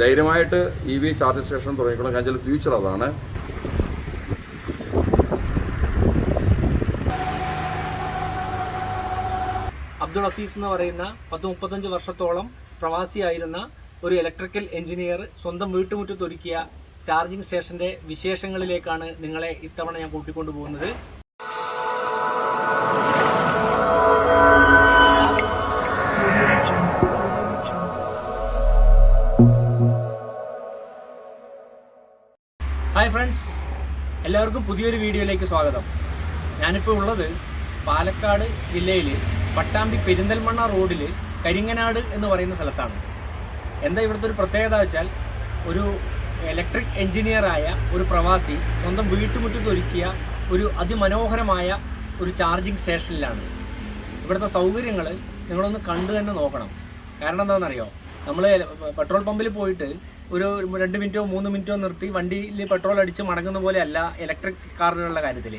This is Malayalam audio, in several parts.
ധൈര്യമായിട്ട് ഇ വി ചാർജിങ് സ്റ്റേഷൻ തുടങ്ങിക്കണം കാരണം ചില ഫ്യൂച്ചർ അതാണ്. അബ്ദുൾ അസീസ് എന്ന് പറയുന്ന പത്ത് മുപ്പത്തഞ്ച് വർഷത്തോളം പ്രവാസിയായിരുന്ന ഒരു ഇലക്ട്രിക്കൽ എഞ്ചിനീയർ സ്വന്തം വീട്ടുമുറ്റത്തൊരുക്കിയ ചാർജിംഗ് സ്റ്റേഷന്റെ വിശേഷങ്ങളിലേക്കാണ് നിങ്ങളെ ഇത്തവണ ഞാൻ കൂട്ടിക്കൊണ്ടു പോകുന്നത് എല്ലാവർക്കും പുതിയൊരു വീഡിയോയിലേക്ക് സ്വാഗതം. ഞാനിപ്പോൾ ഉള്ളത് പാലക്കാട് ജില്ലയിൽ പട്ടാമ്പി പെരിന്തൽമണ്ണ റോഡിൽ കരിങ്ങനാട് എന്ന് പറയുന്ന സ്ഥലത്താണ്. എന്താ ഇവിടുത്തെ ഒരു പ്രത്യേകത വെച്ചാൽ ഒരു ഇലക്ട്രിക് എഞ്ചിനീയറായ ഒരു പ്രവാസി സ്വന്തം വീട്ടുമുറ്റത്ത് ഒരുക്കിയ ഒരു അതിമനോഹരമായ ഒരു ചാർജിങ് സ്റ്റേഷനിലാണ് ഇവിടുത്തെ സൗകര്യങ്ങൾ നിങ്ങളൊന്ന് കണ്ടു തന്നെ നോക്കണം. കാരണം എന്താണെന്നറിയോ? നമ്മൾ പെട്രോൾ പമ്പിൽ പോയിട്ട് ഒരു രണ്ട് മിനിറ്റോ മൂന്ന് മിനിറ്റോ നിർത്തി വണ്ടിയിൽ പെട്രോൾ അടിച്ച് മടങ്ങുന്ന പോലെ അല്ല ഇലക്ട്രിക് കാറുകളുടെ കാര്യത്തിൽ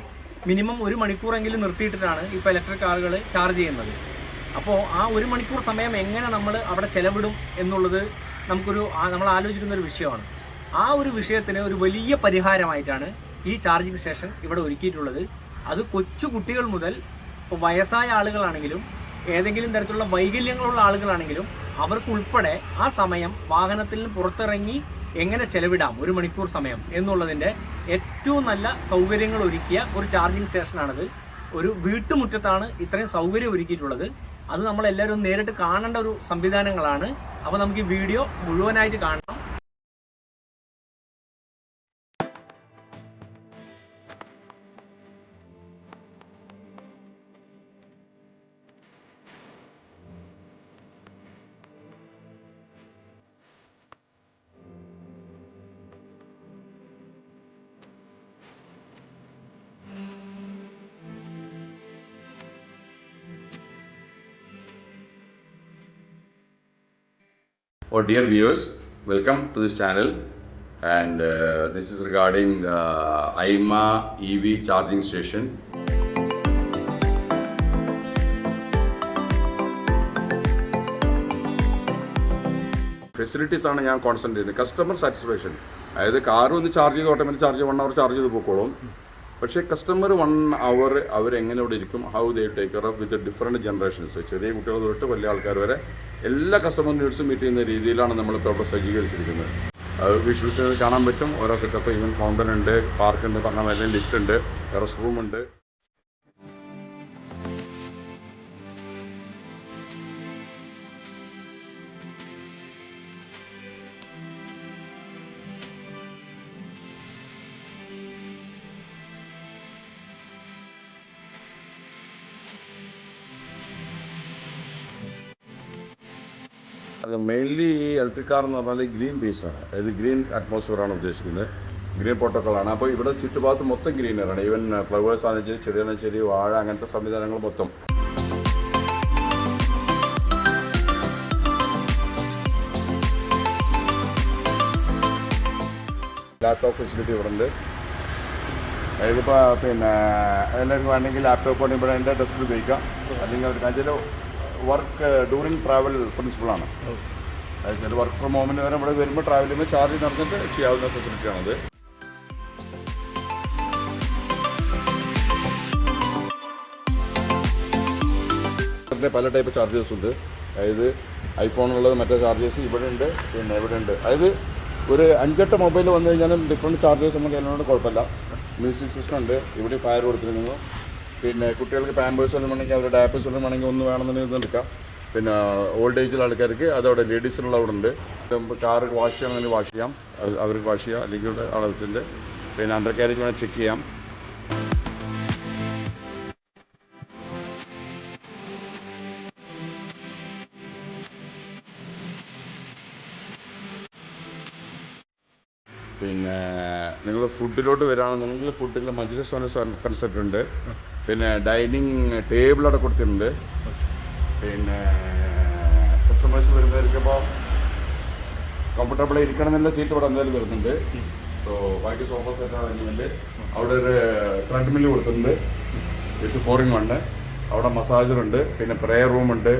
മിനിമം ഒരു മണിക്കൂറെങ്കിലും നിർത്തിയിട്ടിട്ടാണ് ഇപ്പോൾ ഇലക്ട്രിക് കാറുകൾ ചാർജ് ചെയ്യുന്നത്. അപ്പോൾ ആ ഒരു മണിക്കൂർ സമയം എങ്ങനെ നമ്മൾ അവിടെ ചെലവിടും എന്നുള്ളത് നമുക്കൊരു നമ്മൾ ആലോചിക്കുന്ന ഒരു വിഷയമാണ്. ആ ഒരു വിഷയത്തിന് ഒരു വലിയ പരിഹാരമായിട്ടാണ് ഈ ചാർജിങ് സ്റ്റേഷൻ ഇവിടെ ഒരുക്കിയിട്ടുള്ളത്. അത് കൊച്ചു കുട്ടികൾ മുതൽ വയസ്സായ ആളുകളാണെങ്കിലും ഏതെങ്കിലും തരത്തിലുള്ള വൈകല്യങ്ങളുള്ള ആളുകളാണെങ്കിലും അവർക്ക് ഉൾപ്പെടെ ആ സമയം വാഹനത്തിൽ നിന്ന് പുറത്തിറങ്ങി എങ്ങനെ ചെലവിടാം? ഒരു മണിക്കൂർ സമയം എന്നുള്ളതിന്റെ ഏറ്റവും നല്ല സൗകര്യങ്ങൾ ഒരുക്കിയ ഒരു ചാർജിങ് സ്റ്റേഷനാണിത് ഒരു വീട്ടുമുറ്റത്താണ് ഇത്രയും സൗകര്യം ഒരുക്കിയിട്ടുള്ളത്. അത് നമ്മളെല്ലാവരും നേരിട്ട് കാണേണ്ട ഒരു സംവിധാനങ്ങളാണ്. അപ്പോൾ നമുക്ക് ഈ വീഡിയോ മുഴുവനായിട്ട് കാണണം Oh, dear viewers, welcome to this channel. And uh, this is regarding uh, IMA EV charging station. Facilities ആണ് ഞാൻ കോൺസെൻട്രേറ്റ് ചെയ്യുന്നത് കസ്റ്റമർ സാറ്റിസ്ഫാക്ഷൻ അതായത് കാർ ഒന്ന് ചാർജ് ചെയ്ത് automatic charge one hour charge ചെയ്ത് പോയിക്കോളും പക്ഷേ കസ്റ്റമർ വൺ അവർ അവരെങ്ങനെ ഇവിടെ ഇരിക്കും? How they take care of with different generations ചെറിയ കുട്ടികൾ തൊട്ട് വലിയ ആൾക്കാർ വരെ എല്ലാ കസ്റ്റമർ നീഡ്സും മീറ്റ് ചെയ്യുന്ന രീതിയിലാണ് നമ്മളിപ്പോൾ അവിടെ സജ്ജീകരിച്ചിരിക്കുന്നത്. വിഷ്വൽസ് കാണാൻ പറ്റും. ഓരോ സെറ്റപ്പ് ഈവൻ ഫൗണ്ടൻ ഉണ്ട് പാർക്ക് ഉണ്ട് പറഞ്ഞ ലിഫ്റ്റ് ഉണ്ട് റെസ്റ്റ് റൂം മെയിൻലി ഈ ഇലക്ട്രിക് കാർ എന്ന് പറഞ്ഞാൽ ഗ്രീൻ ബേസ്ഡാണ് അതായത് ഗ്രീൻ അറ്റ്മോസ്ഫിയറാണ് ഉദ്ദേശിക്കുന്നത്. ഗ്രീൻ പ്രോട്ടോക്കോളാണ് അപ്പോൾ ഇവിടെ ചുറ്റുഭാഗത്ത് മൊത്തം ഗ്രീനറാണ് ഈവൻ ഫ്ലവേഴ്സ് ആണെന്ന് ശരി ചെടിയാണെന്ന് ശരി വാഴ അങ്ങനത്തെ സംവിധാനങ്ങൾ മൊത്തം. ലാപ്ടോപ്പ് ഫെസിലിറ്റി ഇവിടെ ഉണ്ട്. ഇതിപ്പോൾ പിന്നെ എല്ലാവർക്കും വേണമെങ്കിൽ ലാപ്ടോപ്പ് ഉണ്ടെങ്കിൽ ഇവിടെ എന്റെ ഡെസ്കിൽ ഉപയോഗിക്കാം. അല്ലെങ്കിൽ അവർക്ക് അതിൽ വർക്ക് ഡ്യൂറിങ് ട്രാവൽ പ്രിൻസിപ്പിളാണ് അതായത് വർക്ക് ഫ്രം ഹോമിന് വരെ ഇവിടെ വരുമ്പോൾ ട്രാവൽ ചെയ്യുമ്പോൾ ചാർജ് നടന്നിട്ട് ചെയ്യാവുന്ന ഫെസിലിറ്റിയാണത് പല ടൈപ്പ് ചാർജേഴ്സ് ഉണ്ട്. അതായത് ഐഫോണുള്ളത് മറ്റേ ചാർജേഴ്സ് ഇവിടെ ഉണ്ട് പിന്നെ ഇവിടെ ഉണ്ട്. അതായത് ഒരു അഞ്ചെട്ട് മൊബൈൽ വന്നു കഴിഞ്ഞാലും ഡിഫറെന്റ് ചാർജേഴ്സ് നമുക്ക് അതിനോട് കുഴപ്പമില്ല. മ്യൂസിക് സിസ്റ്റം ഉണ്ട് ഇവിടെ ഫയർ കൊടുത്തിരിക്കുന്നു. പിന്നെ കുട്ടികൾക്ക് പാമ്പേഴ്സ് ഒന്നും വേണമെങ്കിൽ അവരുടെ ഡാപ്പേഴ്സ് ഒന്നും വേണമെങ്കിൽ ഒന്ന് വേണമെന്നുണ്ടെങ്കിൽ എടുക്കാം. പിന്നെ ഓൾഡ് ഏജിലുള്ള ആൾക്കാർക്ക് അതവിടെ ലേഡീസിനുള്ള അവിടെ ഉണ്ട്. കാർ വാഷ് ചെയ്യണമെങ്കിൽ വാഷ് ചെയ്യാം. അവർക്ക് വാഷ് ചെയ്യാം. അല്ലെങ്കിൽ അവിടെ പിന്നെ അണ്ടർ കാരേജ് വേണമെങ്കിൽ ചെക്ക് ചെയ്യാം. നിങ്ങൾ ഫുഡിലോട്ട് വരികയാണെന്നുണ്ടെങ്കിൽ ഫുഡിന്റെ മജ്ലിസ് കൺസെപ്റ്റ് ഉണ്ട്. പിന്നെ ഡൈനിങ് ടേബിൾ അവിടെ കൊടുത്തിട്ടുണ്ട്. പിന്നെ കസ്റ്റമേഴ്സ് വരുന്നവർക്ക് ഇപ്പോൾ കംഫർട്ടബിൾ ഇരിക്കണം എന്നുള്ള സീറ്റ് ഇവിടെ എന്തായാലും വരുന്നുണ്ട്. സോ ബാക്കി സോഫ സെറ്റ് അറേഞ്ച്മെന്റ് അവിടെ ഒരു ട്രെഡ്മിൽ കൊടുത്തിട്ടുണ്ട്. വിത്ത് ഫോറിൻ വണ്ണ് അവിടെ മസാജർ ഉണ്ട്. പിന്നെ പ്രേയർ റൂം ഉണ്ട്.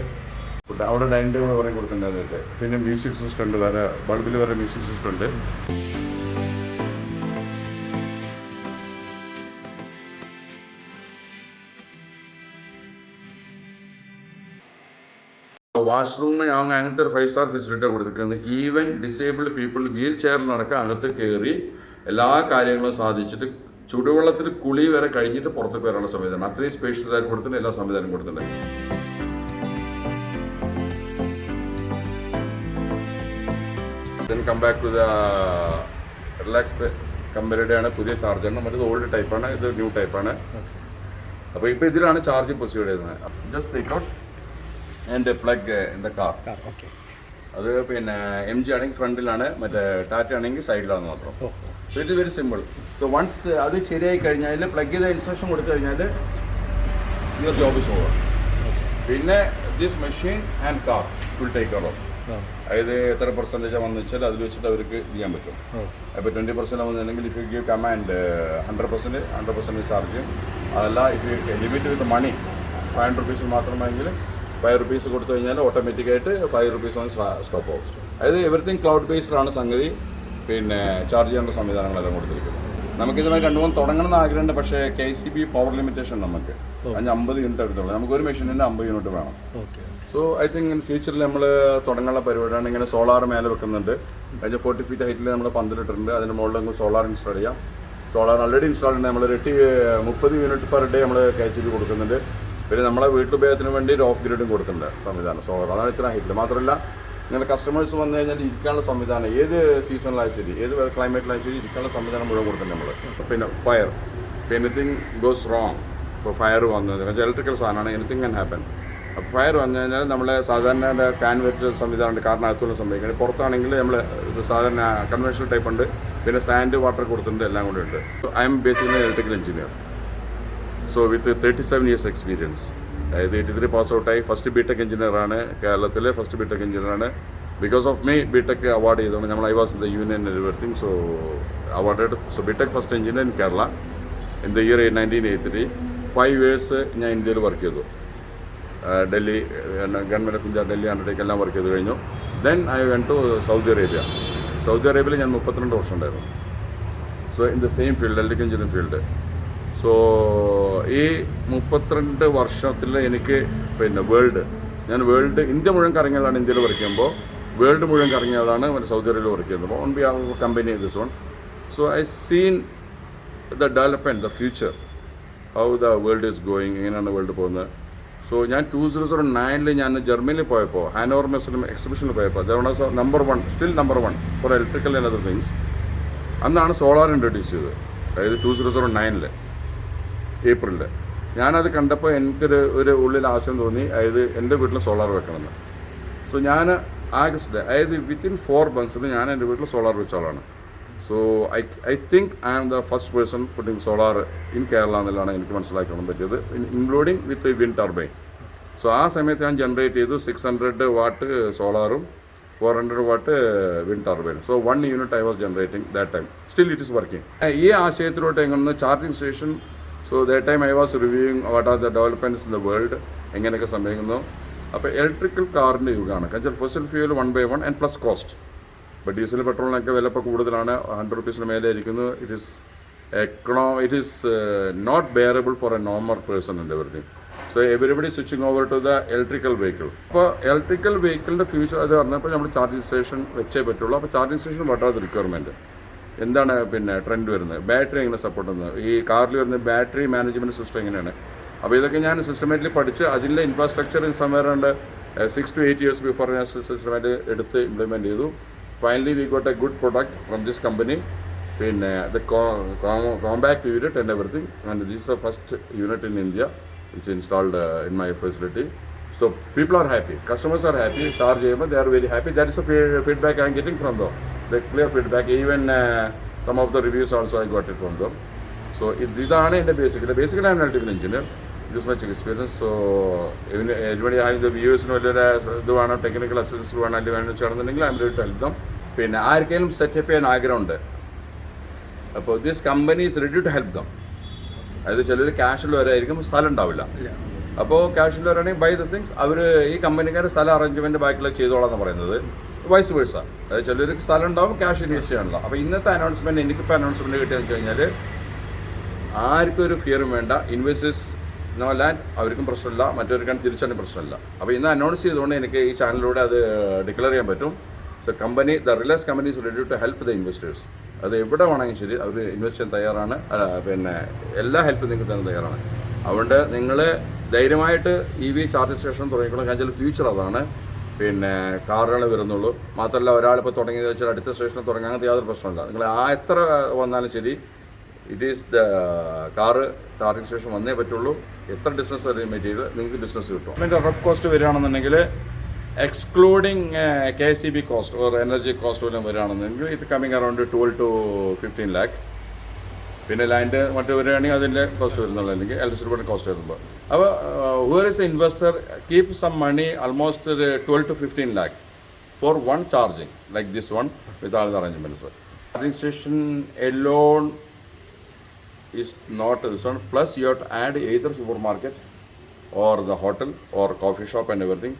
അവിടെ ഡൈനിങ് ടേബിൾ കുറേ കൊടുത്തിട്ടുണ്ട് പിന്നെ മ്യൂസിക് സിസ്റ്റം ഉണ്ട്. വേറെ ബൾബിൽ വേറെ മ്യൂസിക് സിസ്റ്റം ഉണ്ട്. വാഷ്റൂമിന് ഞാൻ അങ്ങനത്തെ ഒരു ഫൈവ് സ്റ്റാർ ഫെസിലിറ്റി കൊടുത്തിരിക്കുന്നത്. ഈവൻ ഡിസേബിൾഡ് പീപ്പിൾ വീൽ ചെയറിലടക്കം അകത്ത് കയറി എല്ലാ കാര്യങ്ങളും സാധിച്ചിട്ട് ചുടുവെള്ളത്തിൽ കുളി വരെ കഴിഞ്ഞിട്ട് പുറത്തേക്ക് വരാനുള്ള സംവിധാനം. അത്രയും സ്പേഷ്യസ് ആയിട്ട് കൊടുത്തിട്ടുണ്ട് എല്ലാ സംവിധാനം കൊടുത്തിട്ടുണ്ട്. Then come back to the Relax കമ്പനിയുടെ ആണ് പുതിയ ചാർജറാണ് മറ്റേത് ഓൾഡ് ടൈപ്പാണ് ഇത് ന്യൂ ടൈപ്പാണ് അപ്പോൾ ഇപ്പോൾ ഇതിലാണ് ചാർജ് പ്രൊസീഡ് ചെയ്യുന്നത്. Just take out and plug in the car okay അത് പിന്നെ എം ജി ആണെങ്കിൽ ഫ്രണ്ടിലാണ് മറ്റേ ടാറ്റ ആണെങ്കിൽ സൈഡിലാണ് മാത്രം. So it very simple so once അത് ശരിയായി കഴിഞ്ഞാൽ പ്ലഗ് ചെയ്ത ഇൻസ്ട്രക്ഷൻ കൊടുത്തു കഴിഞ്ഞാൽ യുവർ ജോബ് ഇസ് ഓവർ പിന്നെ this machine and car will take care of അതായത് എത്ര പെർസെന്റേജ് വന്നു വെച്ചാൽ അതിൽ വെച്ചിട്ട് അവർക്ക് ചെയ്യാൻ പറ്റും. അപ്പോൾ ട്വന്റി പെർസെന്റ് വന്നിട്ടുണ്ടെങ്കിൽ if you give command hundred percent hundred percent charge അതല്ല if you limit with money five hundred rupees മാത്രമാണെങ്കിൽ ഫൈവ് റുപ്പീസ് കൊടുത്തു കഴിഞ്ഞാൽ ഓട്ടോമാറ്റിക്കായിട്ട് ഫൈവ് റുപ്പീസ് വന്ന് സ്റ്റോപ്പ് ആവും അതായത് എവറിത്തിങ് ക്ലൗഡ് ബേസ്ഡ് ആണ് സംഗതി. പിന്നെ ചാർജ് ചെയ്യേണ്ട സംവിധാനങ്ങളെല്ലാം കൊടുത്തിരിക്കുന്നത്. നമുക്കിതുമായി രണ്ടു മൂന്ന് തുടങ്ങണം എന്ന് ആഗ്രഹമുണ്ട് പക്ഷേ K C B power limitation നമുക്ക്. അഞ്ച് അമ്പത് യൂണിറ്റ് എടുത്തുള്ളൂ നമുക്ക് ഒരു മെഷീനിന്റെ അമ്പത് യൂണിറ്റ് വേണം. സോ ഐ തിങ്ക് ഇൻ ഫ്യൂച്ചറിൽ നമ്മൾ തുടങ്ങാനുള്ള പരിപാടിയാണ് ഇങ്ങനെ സോളാർ മേലെ വെക്കുന്നുണ്ട്. അതിന്റെ ഫോർട്ടി ഫീറ്റ് ഹൈറ്റിൽ നമ്മൾ പന്തലിട്ടിട്ടുണ്ട് അതിന്റെ മുകളിൽ നമുക്ക് സോളാർ ഇൻസ്റ്റാൾ ചെയ്യാം. സോളാർ ഓൾറെഡി ഇൻസ്റ്റാൾ ഉണ്ട്. നമ്മൾ എട്ട് മുപ്പത് യൂണിറ്റ് പെർ ഡേ നമ്മൾ കെ സി ബി കൊടുക്കുന്നുണ്ട്. പിന്നെ നമ്മളെ വീട്ടുപയോഗത്തിന് വേണ്ടി ഒരു ഓഫ് ഗ്രിഡും കൊടുക്കുന്നുണ്ട് സംവിധാനം. സോളർ അതാണ് ഇത്ര ഹൈറ്റിൽ മാത്രമല്ല ഇങ്ങനെ കസ്റ്റമേഴ്സ് വന്നു കഴിഞ്ഞാൽ ഇരിക്കാനുള്ള സംവിധാനം ഏത് സീസണിലായാലും ശരി ഏത് ക്ലൈമറ്റിലായാലും ശരി ഇരിക്കാനുള്ള സംവിധാനം മുഴുവൻ കൊടുക്കുന്നുണ്ട് നമ്മൾ പിന്നെ ഫയർ എനിത്തിങ് ഗോസ് റോങ് ഇപ്പോൾ ഫയർ വന്നത് ഇലക്ട്രിക്കൽ സാധനമാണ് എനിത്തിങ് ക്യാൻ ഹാപ്പൻ അപ്പോൾ ഫയർ വന്നു കഴിഞ്ഞാൽ നമ്മളെ സാധാരണ ക്യാൻ വെച്ച സംവിധാനമുണ്ട് കാറിനകത്തുള്ള സംഭവിക്കുന്നത് പുറത്താണെങ്കിൽ നമ്മൾ സാധാരണ കൺവെൻഷണൽ ടൈപ്പ് ഉണ്ട് പിന്നെ സാൻഡ് വാട്ടർ കൊടുത്തിട്ടുണ്ട് എല്ലാം കൂടെ ഉണ്ട്. I'm basically electrical engineer so with thirty seven years experience അതായത് എയ്റ്റി ത്രീ പാസ് ഔട്ടായി ഫസ്റ്റ് ബി ടെക് എഞ്ചിനീയറാണ് കേരളത്തിലെ ഫസ്റ്റ് ബി ടെക് എഞ്ചിനീയറാണ് because of me B tech award ചെയ്തതാണ് നമ്മൾ I was the union everything so awarded so B tech first engineer in Kerala in the year nineteen eighty three five years ഞാൻ ഇന്ത്യയിൽ വർക്ക് ചെയ്തു. Delhi government of India Delhi undertake എല്ലാം വർക്ക് ചെയ്ത് കഴിഞ്ഞു. Then I went to Saudi Arabia Saudi അറേബ്യയിൽ ഞാൻ മുപ്പത്തിരണ്ട് വർഷം ഉണ്ടായിരുന്നു. So in the same field electric engineering field so ഈ മുപ്പത്തിരണ്ട് വർഷത്തിൽ എനിക്ക് പിന്നെ വേൾഡ് ഞാൻ വേൾഡ് ഇന്ത്യ മുഴുവൻ കറങ്ങിയതാണ് ഇന്ത്യയിൽ വർക്ക് ചെയ്യുമ്പോൾ വേൾഡ് മുഴുവൻ കറങ്ങിയതാണ് സൗദി അറേബ്യയിൽ വർക്ക് ചെയ്യുന്നത് on B R company this one so I seen the development the future how the world is going എങ്ങനെയാണ് വേൾഡ് പോകുന്നത്. സോ ഞാൻ ടു സീറോ സീറോ നയനിൽ ഞാൻ ജർമ്മനിയിൽ പോയപ്പോൾ ഹാനോവർ മെസ്സിലും എക്സിബിഷനിൽ പോയപ്പോൾ the number one still number one for electrical and other things അന്നാണ് സോളാർ ഇൻട്രൊഡ്യൂസ് ചെയ്തത്. അതായത് ടു സീറോ സീറോ നയനിൽ ഏപ്രിലിൽ ഞാനത് കണ്ടപ്പോൾ എനിക്കൊരു ഒരു ഉള്ളിൽ ആശയം തോന്നി അതായത് എന്റെ വീട്ടിൽ സോളാർ വെക്കണമെന്ന്. സോ ഞാൻ ആഗസ്റ്റ് അതായത് വിത്തിൻ ഫോർ മന്ത്സിൽ ഞാൻ എന്റെ വീട്ടിൽ സോളാർ വെച്ച ആളാണ്. So I I think I am the first person putting solar in Kerala എന്നുള്ളതാണ് എനിക്ക് മനസ്സിലാക്കാൻ പറ്റിയത് including with wind turbine so ആ സമയത്ത് ഞാൻ ജനറേറ്റ് ചെയ്തു six hundred watt സോളാറും four hundred watt wind turbine so one unit I was generating that time still it is working ഈ ആശയത്തിലോട്ട് എങ്ങനെ charging station so that time I was reviewing what are the developments in the world എങ്ങനെയൊക്കെ സംഭവിക്കുന്നു. അപ്പോൾ ഇലക്ട്രിക്കൽ കാറിന്റെ യുഗമാണ് കാരണം fossil fuel one by one and plus cost ഇപ്പോൾ ഡീസൽ പെട്രോളിനൊക്കെ വില ഇപ്പോൾ കൂടുതലാണ്. ഹൺഡ്രഡ് റുപ്പീസിന് മേലെ ഇരിക്കുന്നു. It is econo it is not bearable for a normal person ഉണ്ട് everything so everybody switching over to the electrical vehicle അപ്പോൾ ഇലക്ട്രിക്കൽ വെഹിക്കിളിന്റെ ഫ്യൂച്ചർ അത് പറഞ്ഞപ്പോൾ നമ്മൾ ചാർജിങ് സ്റ്റേഷൻ വെച്ചേ പറ്റുള്ളൂ. അപ്പോൾ charging station what are the requirement എന്താണ് പിന്നെ ട്രെൻഡ് വരുന്നത്? ബാറ്ററി എങ്ങനെ സപ്പോർട്ട് ചെയ്യുന്നത്? ഈ കാറിൽ വരുന്ന ബാറ്ററി മാനേജ്മെന്റ് സിസ്റ്റം എങ്ങനെയാണ്? അപ്പോൾ ഇതൊക്കെ ഞാൻ സിസ്റ്റമാറ്റിക്കലി പഠിച്ച് അതിന്റെ infrastructure in സമയറുണ്ട് six to eight years before ഞാൻ സിസ്റ്റമായിട്ട് എടുത്ത് ഇംപ്ലിമെന്റ് ചെയ്തു. Finally we got a good product from this company പിന്നെ the compact unit and everything and this a first unit in India which installed in my facility so people are happy customers are happy charge ചെയ്യുമ്പോൾ they are very happy that is a feedback I'm getting from those the clear feedback even some of the reviews also I got it from those so ഇതാണ് എന്റെ basically basically I'm electrical engineer this much experience so ഇതിന് എവരി ഹാവിംഗ് ദ വ്യൂസിന് വലിയൊരു ഇത് വേണം ടെക്നിക്കൽ അസിസ്റ്റൻസ് വേണം അല്ലെങ്കിൽ വേണം വെച്ചാണെന്നുണ്ടെങ്കിൽ അതിന്റെ ഹെൽപ്പ് ദം പിന്നെ ആർക്കെങ്കിലും സെറ്റപ്പ് ചെയ്യാൻ ആഗ്രഹമുണ്ട്. അപ്പോൾ this company is ready to help them അതായത് ചിലർ ക്യാഷിൽ വരായിരിക്കും സ്ഥലം ഉണ്ടാവില്ല. അപ്പോൾ ക്യാഷിൽ വരാണെങ്കിൽ ബൈ ദ തിങ്സ് അവർ ഈ കമ്പനിക്കാർ സ്ഥലം അറേഞ്ച്മെന്റ് ബാക്കിൽ ചെയ്തോളാം എന്ന് പറയുന്നത്. വൈസ് വേഴ്സ ചിലർക്ക് സ്ഥലം ഉണ്ടാവും ക്യാഷ് ഇൻവെസ്റ്റ് ചെയ്യാനുള്ള. അപ്പോൾ ഇന്നത്തെ അനൗൺസ്മെന്റ് എനിക്കിപ്പോൾ അനൗൺസ്മെന്റ് കിട്ടിയെന്ന് വെച്ച് കഴിഞ്ഞാൽ ആർക്കും ഒരു ഫിയറും വേണ്ട. ഇൻവെസ്റ്റേഴ്സ് നോ ലാൻഡ് അവർക്കും പ്രശ്നമില്ല. മറ്റവർക്കാണ് തിരിച്ചാണ് പ്രശ്നമില്ല. അപ്പോൾ ഇന്ന് അനൗൺസ് ചെയ്തുകൊണ്ട് എനിക്ക് ഈ ചാനലിലൂടെ അത് ഡിക്ലെയർ ചെയ്യാൻ പറ്റും. So company the Reliance company is ready to help the investors അത് എവിടെ വേണമെങ്കിലും ശരി അവർ ഇൻവെസ്റ്റ് ചെയ്യാൻ തയ്യാറാണ്. പിന്നെ എല്ലാ ഹെൽപ്പും നിങ്ങൾക്ക് തന്നെ തയ്യാറാണ്. അതുകൊണ്ട് നിങ്ങൾ ധൈര്യമായിട്ട് ഇ വി ചാർജ് സ്റ്റേഷൻ തുടങ്ങിക്കൊള്ളാം കാരണം ഫ്യൂച്ചർ അതാണ്. പിന്നെ കാറുകൾ വരുന്നുള്ളൂ. മാത്രമല്ല ഒരാളിപ്പോൾ തുടങ്ങിയത് വെച്ചാൽ അടുത്ത സ്റ്റേഷനിൽ തുടങ്ങാൻ അങ്ങനത്തെ യാതൊരു പ്രശ്നമില്ല നിങ്ങൾ ആ എത്ര വന്നാലും ശരി it is the car charging station വന്നേ പറ്റുള്ളൂ. എത്ര ഡിസ്റ്റൻസ് അറേഞ്ച്മെന്റ് ചെയ്ത് നിങ്ങൾക്ക് ബിസിനസ് കിട്ടും. അതിന്റെ റഫ് കോസ്റ്റ് വരികയാണെന്നുണ്ടെങ്കിൽ excluding K C B cost or energy cost വല്ലതും വരികയാണെന്നുണ്ടെങ്കിൽ it coming around twelve to fifteen lakh പിന്നെ ലാൻഡ് മറ്റു വരികയാണെങ്കിൽ അതിന്റെ കോസ്റ്റ് വരുന്നുള്ളൂ അല്ലെങ്കിൽ ഇലക്ട്രിസിറ്റി കോസ്റ്റ് വരുമ്പോൾ അപ്പോൾ whoever is a investor keep some money almost twelve to fifteen lakh for one charging like this one with all arrangements charging station alone is not this one. Plus, you have to add either supermarket or the hotel or coffee shop and everything.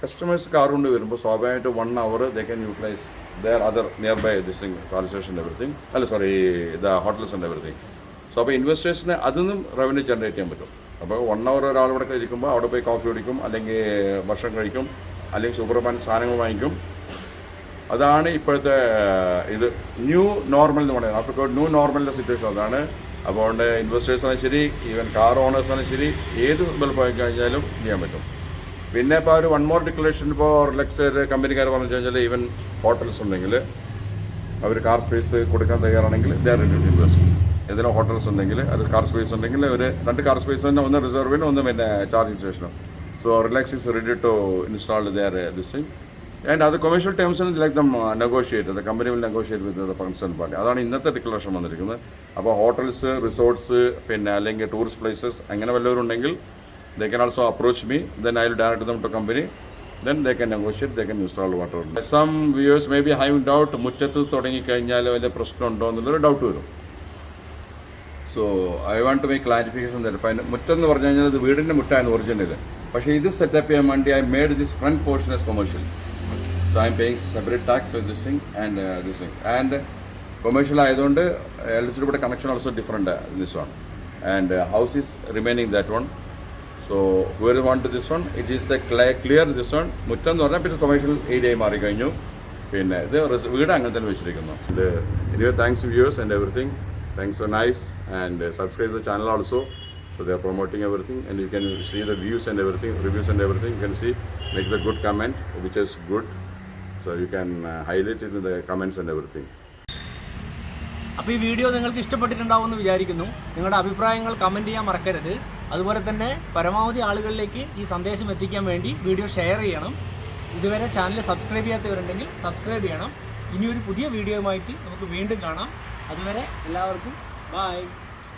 Customers car കൊണ്ട് വരുമ്പോൾ സ്വാഭാവികമായിട്ട് one hour they can utilise their other nearby this thing charge station everything അല്ല sorry the hotels and everything so അപ്പോൾ ഇൻവെസ്റ്റേഴ്സിന് അതിന്നും റവന്യൂ ജനറേറ്റ് ചെയ്യാൻ പറ്റും. അപ്പോൾ വൺ അവർ ഒരാൾ ഇരിക്കുമ്പോൾ അവിടെ പോയി കോഫി കുടിക്കും അല്ലെങ്കിൽ ഭക്ഷണം കഴിക്കും അല്ലെങ്കിൽ സൂപ്പർ മാൻ സാധനങ്ങൾ വാങ്ങിക്കും. അതാണ് ഇപ്പോഴത്തെ ഇത്. ന്യൂ നോർമൽ എന്ന് പറയുന്നത്. അപ്പോൾ ന്യൂ നോർമലിന്റെ സിറ്റുവേഷൻ അതാണ്. അപ്പോൾ അതുകൊണ്ട് ആണെങ്കിൽ ശരി ഈവൻ കാർ ഓണേഴ്സ് ആണെങ്കിൽ ശരി ഏത് പോയി കഴിഞ്ഞാലും ചെയ്യാൻ പറ്റും. പിന്നെ ഇപ്പോൾ ഒരു വൺ മോർ ഡിക്ലറേഷൻ ഇപ്പോൾ റിലക്സ് കമ്പനിക്കാർ പറഞ്ഞു കഴിഞ്ഞാൽ ഈവൻ ഹോട്ടൽസ് ഉണ്ടെങ്കിൽ അവർ കാർ സ്പേസ് കൊടുക്കാൻ തയ്യാറാണെങ്കിൽ ഇൻവെസ്റ്റ് ഏതെങ്കിലും ഹോട്ടൽസ് ഉണ്ടെങ്കിൽ അത് കാർ സ്പേസ് ഉണ്ടെങ്കിൽ ഒരു രണ്ട് കാർ സ്പേസ് തന്നെ ഒന്ന് റിസർവിനും ഒന്ന് പിന്നെ ചാർജിങ് സ്റ്റേഷനും so Relax is ready to install their this thing and അത് commercial ടേംസിന് like them negotiate the company will negotiate with the concern party അതാണ് ഇന്നത്തെ ഡിക്ലറേഷൻ വന്നിരിക്കുന്നത്. അപ്പോൾ ഹോട്ടൽസ് റിസോർട്ട്സ് പിന്നെ അല്ലെങ്കിൽ ടൂറിസ്റ്റ് പ്ലേസസ് അങ്ങനെ വല്ലവരും ഉണ്ടെങ്കിൽ can also approach me, then I will direct them to company. Then they can negotiate they can install water some viewers may be have doubt മുറ്റത്ത് തുടങ്ങിക്കഴിഞ്ഞാൽ വലിയ പ്രശ്നമുണ്ടോ എന്നുള്ളൊരു ഡൗട്ട് വരും. So I want to make clarification തരും അപ്പം മുറ്റം എന്ന് പറഞ്ഞു കഴിഞ്ഞാൽ ഇത് വീടിന്റെ മുറ്റാണ് ഒറിജിനൽ പക്ഷേ ഇത് സെറ്റപ്പ് ചെയ്യാൻ വേണ്ടി I made this front portion as commercial so I'm paying separate tax with this thing and this thing and commercial ആയതുകൊണ്ട് എൽ സിയുടെ connection also different this one and house is remaining that one so whoever want this one it is the clay clear this one മുറ്റം എന്ന് പറഞ്ഞാൽ പിന്നെ കൊമേഴ്ഷ്യൽ ഏരിയയായി മാറിക്കഴിഞ്ഞു. പിന്നെ ഇത് വീട് അങ്ങനെ തന്നെ വെച്ചിരിക്കുന്നു. ഇത് anyway thanks viewers and everything thanks for nice and subscribe the channel also So they are promoting everything, and you can see the views and everything, reviews and everything. You can see, make the good comment, which is good. So you can uh, highlight it in the comments. അപ്പോൾ ഈ വീഡിയോ നിങ്ങൾക്ക് ഇഷ്ടപ്പെട്ടിട്ടുണ്ടാവുമെന്ന് വിചാരിക്കുന്നു. നിങ്ങളുടെ അഭിപ്രായങ്ങൾ കമന്റ് ചെയ്യാൻ മറക്കരുത്. അതുപോലെ തന്നെ പരമാവധി ആളുകളിലേക്ക് ഈ സന്ദേശം എത്തിക്കാൻ വേണ്ടി വീഡിയോ ഷെയർ ചെയ്യണം. ഇതുവരെ ചാനൽ സബ്സ്ക്രൈബ് ചെയ്യാത്തവരുണ്ടെങ്കിൽ സബ്സ്ക്രൈബ് ചെയ്യണം. ഇനി ഒരു പുതിയ വീഡിയോയുമായിട്ട് നമുക്ക് വീണ്ടും കാണാം. അതുവരെ എല്ലാവർക്കും ബായ്